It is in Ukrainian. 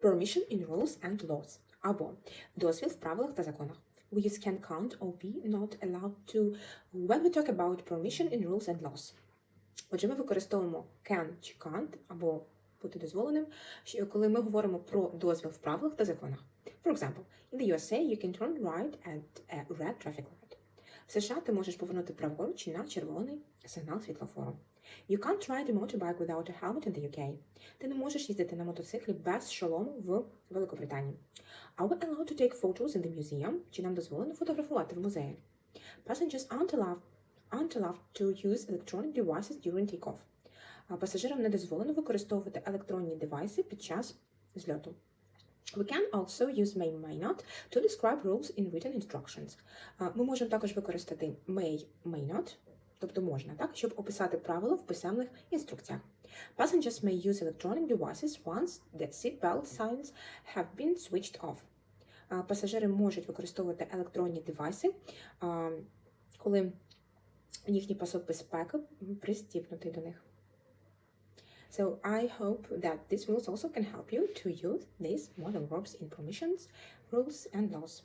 Permission in rules and laws. Або дозвіл в правилах та законах. We use can, can't or be not allowed to when we talk about permission in rules and laws. Отже, ми використовуємо can чи can't або бути дозволеним, коли ми говоримо про дозвіл в правилах та законах. For example, in the USA you can turn right at a red traffic light. В США ти можеш повернути праворуч на червоний сигнал світлофору. You can't ride a motorbike without a helmet in the UK. Ти не можеш їздити на мотоциклі без шолому в Великобританії. Are we allowed to take photos in the museum? Чи нам дозволено фотографувати в музеї? Passengers aren't allowed, aren't allowed to use electronic devices during takeoff. Пасажирам не дозволено використовувати електронні девайси під час зльоту. We can also use may, may not to describe rules in written instructions. Ми можемо також використати may, may not, тобто можна, так, щоб описати правила в писемних інструкціях. Passengers may use electronic devices once the seatbelt signs have been switched off. Пасажири можуть використовувати електронні девайси, коли їхній пасок безпеки пристібнутий до них. So I hope that these rules also can help you to use these model verbs in permissions, rules, and laws.